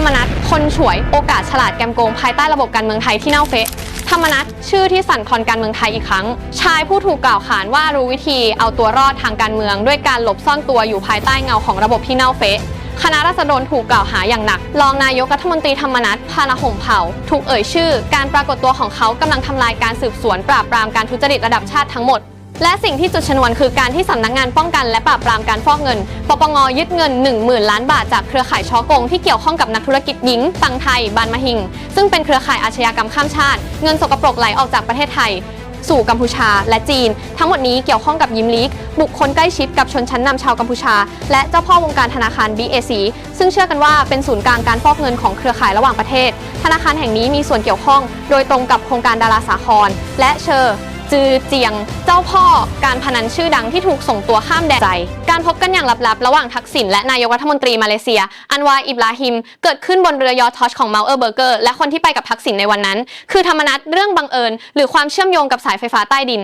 รมนัตคนฉวยโอกาสฉลาดแกมโกงภายใต้ระบบการเมืองไทยที่เน่าเฟะธรรมนัตชื่อที่สั่นคลอนการเมืองไทยอีกครั้ง ชายผู้ถูกกล่าวขานว่ารู้วิธีเอาตัวรอดทางการเมือง ด้วยการหลบซ่อนตัวอยู่ภายใต้เงาของระบบที่เน่าเฟะคณะรัษฎรถูกกล่าวหาอย่างหนัก รองนายกรัฐมนตรีธรรมนัฐพานาหงเผ่า ถูกเอ่ยชื่อ การปรากฏตัวของเขากำลังทำลายการสืบสวนปราบปรามการทุจริตระดับชาติทั้งหมด และสิ่งที่จุดชนวนคือการที่สำนักงานป้องกันและปราบปรามการฟอกเงิน ปปงยึดเงิน 10,000 ล้านบาทจากเครือข่ายช้อกงที่เกี่ยวข้องกับนักธุรกิจหญิงตังไทยบานมะหิง ซึ่งเป็นเครือข่ายอาชญากรรมข้ามชาติ เงินสกปรกไหลออกจากประเทศไทย สู่กัมพูชาและจีน ทั้งหมดนี้เกี่ยวข้องกับยิมลีก บุคคลใกล้ชิดกับชนชั้นนำชาวกัมพูชา และเจ้าพ่อวงการธนาคาร BAC ซึ่งเชื่อกันว่าเป็นศูนย์กลางการฟอกเงินของเครือข่ายระหว่างประเทศ ธนาคารแห่งนี้มีส่วนเกี่ยวข้อง โดยตรงกับโครงการดาราสาคร และเชอร์ จือเจียง เจ้าพ่อการพนันชื่อดังที่ถูกส่งตัวข้ามแดนใจ การพบกันอย่างลับๆ ระหว่างทักษิณและนายกรัฐมนตรีมาเลเซีย อันวาอิบราฮิม เกิดขึ้นบนเรือยอทอชของเมาเออร์เบอร์เกอร์และคนที่ไปกับทักษิณในวันนั้น คือธรรมนัตเรื่องบังเอิญ หรือความเชื่อมโยงกับสายไฟฟ้าใต้ดิน